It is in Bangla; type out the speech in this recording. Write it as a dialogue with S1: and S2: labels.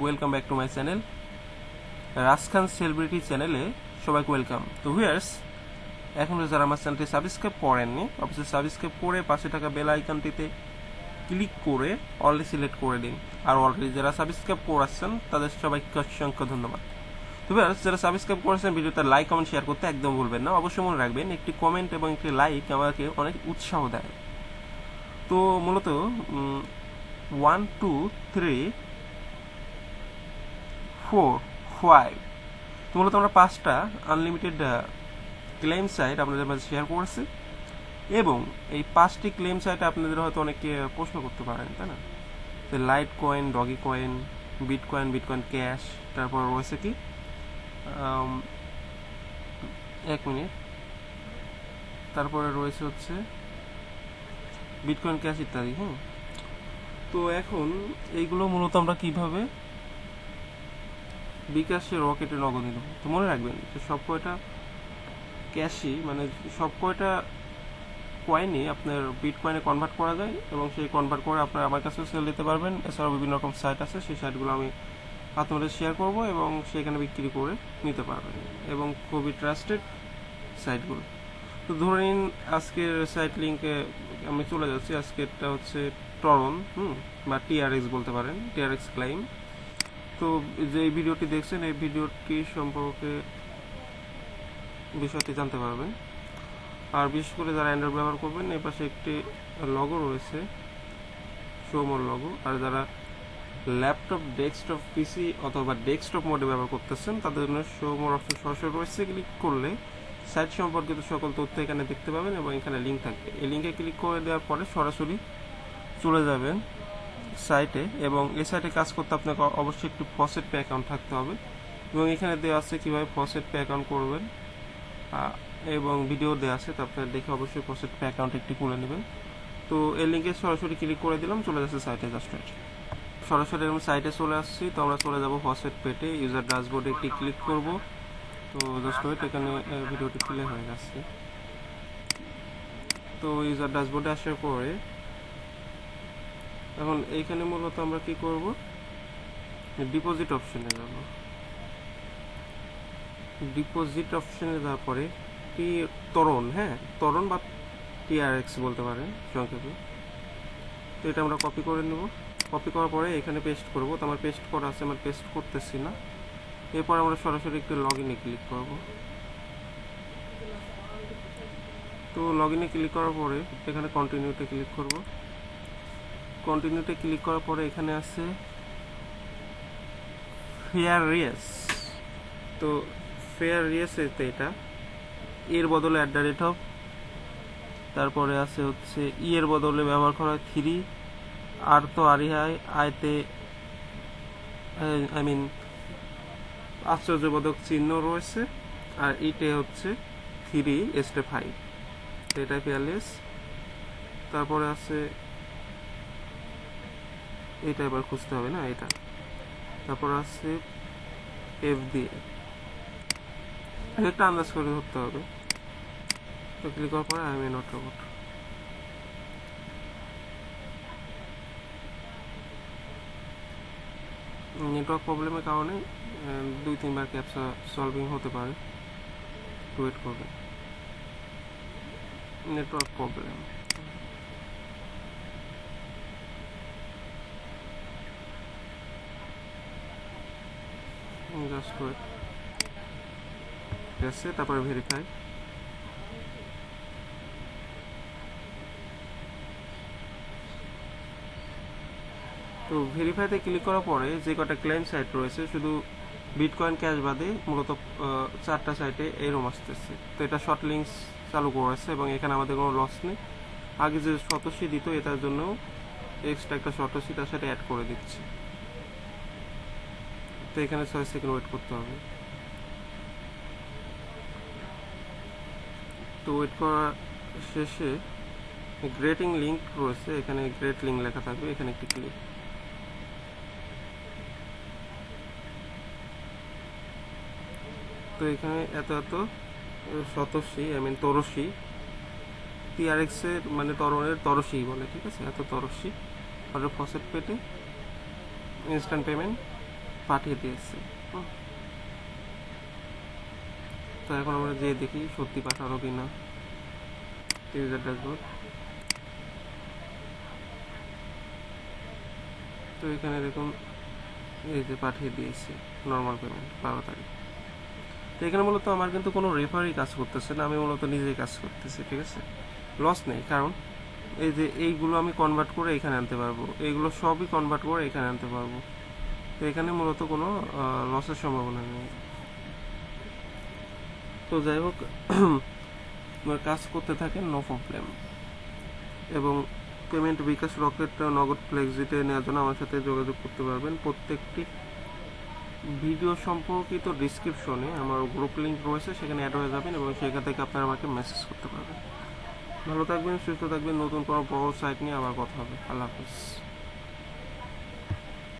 S1: Welcome back to my channel Rajkhan celebrity চ্যানেলে সবাইকে ওয়েলকাম তো হুয়ার্স এখন যারা আমার চ্যানেলটি সাবস্ক্রাইব করেননি, অবশ্যই সাবস্ক্রাইব করে পাশে থাকা বেল আইকনটিতে ক্লিক করে অলরেডি সিলেক্ট করে দিন। আর অলরেডি যারা সাবস্ক্রাইব করেছেন, তাদের সবাইকে অসংখ্য ধন্যবাদ। তো ভিউয়ার্স যারা সাবস্ক্রাইব করেছেন ভিডিওটা লাইক কমেন্ট শেয়ার করতে একদম ভুলবেন না। অবশ্যই মনে রাখবেন, একটি কমেন্ট এবং একটি লাইক আমাকে অনেক উৎসাহ দেয়। তো মূলত one two three four five তো মূলত আমরা পাঁচটা আনলিমিটেড ক্লেম সাইট আপনাদের মাঝে শেয়ার করেছি। এবং এই পাঁচটি ক্লেম সাইট আপনাদের হয়তো অনেকে প্রশ্ন করতে পারেন, তাই না? তো Litecoin Dogecoin Bitcoin Bitcoin cash তারপর রয়েছে কি? এক মিনিট। তারপরে রয়েছে হচ্ছে বিটকয়েন ক্যাশ ইত্যাদি হ্যাঁ তো এখন এইগুলো মূলত আমরা কীভাবে বিকাশে রকেটে নগদ দেবো তো মনে রাখবেন যে সব কয়টা ক্যাশই মানে সব কয়টা কয়েনই আপনার বিট কয়েনে কনভার্ট করা যায় এবং সেই কনভার্ট করে আপনার আমার কাছেও সেল দিতে পারবেন। এছাড়াও বিভিন্ন রকম সাইট আছে, সেই সাইটগুলো আমি আপনাদের শেয়ার করব এবং সেখানে বিক্রি করে নিতে পারবেন এবং খুবই ট্রাস্টেড সাইটগুলো তো ধরে নিন আজকের সাইট লিঙ্কে আমি চলে যাচ্ছি। আজকেরটা হচ্ছে টরন হুম, বা টিআরএক্স বলতে পারেন টিআরএক্স ক্লাইম তো যে ভিডিওটি দেখছেন, এই ভিডিওটি সম্পর্কে বিষয়টি জানতে পারবেন। আর বিশেষ করে যারা অ্যান্ড্রয়েড ব্যবহার করবেন, এই পাশে একটি লগো রয়েছে শোমোর লগো আর যারা ল্যাপটপ ডেস্কটপ পিসি অথবা ডেস্কটপ মোডে ব্যবহার করতেছেন, তাদের জন্য শোমোর অপশন সরাসরি রয়েছে। ক্লিক করলে সাইট সম্পর্কিত সকল তথ্য এখানে দেখতে পাবেন এবং এখানে লিঙ্ক থাকবে। এই লিঙ্কে ক্লিক করে দেওয়ার পরে সরাসরি চলে যাবেন। সাইটে এবং এই সাইটে কাজ করতে আপনাকে অবশ্যই একটি ফসেট পে অ্যাকাউন্ট থাকতে হবে এবং এখানে দেওয়া আছে কীভাবে ফসেট পে অ্যাকাউন্ট করবেন এবং ভিডিও দেওয়া আছে, তো আপনারা দেখে অবশ্যই ফসেট পে অ্যাকাউন্ট একটি খুলে নেবেন। তো এই লিঙ্কে সরাসরি ক্লিক করে দিলাম, চলে যাচ্ছে সাইটে জাস্ট সরাসরি আমি সাইটে চলে আসছি, তো আমরা চলে যাব ফসেট পেটে ইউজার ড্যাশবোর্ডে একটি ক্লিক করব। তো জাস্ট ওয়েট এখানে ভিডিওটি প্লে হয়ে গেছে। তো ইউজার ড্যাশবোর্ডে আসার পরে এখন এইখানে মূলত আমরা কি করব? ডিপোজিট অপশনে যাব। ডিপোজিট অপশনে যাওয়ার পরে টি তরণ হ্যাঁ? তরণ বা টিআরএক্স বলতে পারেন সংক্ষেপে। তো এটা আমরা কপি করে নেব। কপি করার পরে এখানে পেস্ট করব। তো আমার পেস্ট করা আছে, আমার পেস্ট করতেছি না। এরপর আমরা সরাসরি একটু লগ ইনে ক্লিক করব। তো লগ ইনে ক্লিক করার পরে এখানে কন্টিনিউতে ক্লিক করব। কন্টিনিউতে ক্লিক করার পরে এখানে আছে ফেয়ার রিয়েস তো ফেয়ার রিয়েস এটা। এর বদলে অ্যাট দ্য রেট অফ তারপরে আছে হচ্ছে ই এর বদলে ব্যবহার করা হয় থ্রি আর তো আরই হয় আয়তে আই মিন আশ্চর্যবোধক চিহ্ন রয়েছে। আর ইটে হচ্ছে থ্রি এসটে ফাইভ এটা ফেয়ারলেস তারপরে আছে এটা এবার খুঁজতে হবে না এটা তারপর আসছে এফ দিয়ে একটা আন্দাজ করে ধরতে হবে। তো ক্লিক করার পরে I am not robot network প্রবলেমের কারণে দুই তিনবার ক্যাপসা সলভিং হতে পারে। ওয়েট করবে। নেটওয়ার্ক প্রবলেম জাস্ট ওয়েট আছে, তারপরে ভেরিফাই তো ভেরিফাইতে ক্লিক করার পরে যে কটা ক্লেম সাইট রয়েছে, শুধু বিটকয়েন ক্যাশ বাদে মূলত চারটা সাইটে এরম আসতেছে। তো এটা শর্ট লিঙ্কস চালু করেছে এবং এখানে আমাদের কোনো লস নেই। আগে যে শতশি দিত, এটার জন্য এক্সট্রা একটা শতশি তার সাথে অ্যাড করে দিচ্ছে। তো এখানে ছয় সেকেন্ড ওয়েট করতে হবে। তো ওয়েট করা শেষে গ্রেটিং লিঙ্ক রয়েছে, এখানে গ্রেট লিঙ্ক লেখা থাকবে, এখানে একটি ক্লিক তো এখানে এত এত শতসী আই মিন তরসী টিআরএক্স এর মানে তরণের তরসী বলে, ঠিক আছে? এত তরসী ফসেট পেটে ইনস্ট্যান্ট পেমেন্ট পাঠিয়ে দিয়েছে। তো এখন আমরা যে দেখি সত্যি পাঠানো কিনা। ইউজার ড্যাশবোর্ড তো এখানে দেখুন এই যে পাঠিয়ে দিয়েছে নর্মাল পেমেন্ট বারো তারিখ। তো এখানে মূলত আমার কিন্তু কোনো রেফারই কাজ করতেছে না আমি মূলত নিজেই কাজ করতেছি ঠিক আছে? লস নেই কারণ এই যে এইগুলো আমি কনভার্ট করে এখানে আনতে পারব এইগুলো সবই কনভার্ট করে এখানে আনতে পারব। তো এখানে মূলত কোনো লসের সম্ভাবনা নেই। তো যাই হোক কাজ করতে থাকেন নো প্রবলেম এবং পেমেন্ট বিকাশ রকেট নগদ ফ্লেক্সিটে নেওয়ার জন্য আমার সাথে যোগাযোগ করতে পারবেন। প্রত্যেকটি ভিডিও সম্পর্কিত ডিসক্রিপশনে আমার গ্রুপ লিঙ্ক রয়েছে, সেখানে অ্যাড হয়ে যাবেন এবং সেখান থেকে আপনারা আমাকে মেসেজ করতে পারবেন। ভালো থাকবেন, সুস্থ থাকবেন, নতুন কোনো বড় সাইট নিয়ে আবার কথা হবে। আল্লাহ হাফিজ।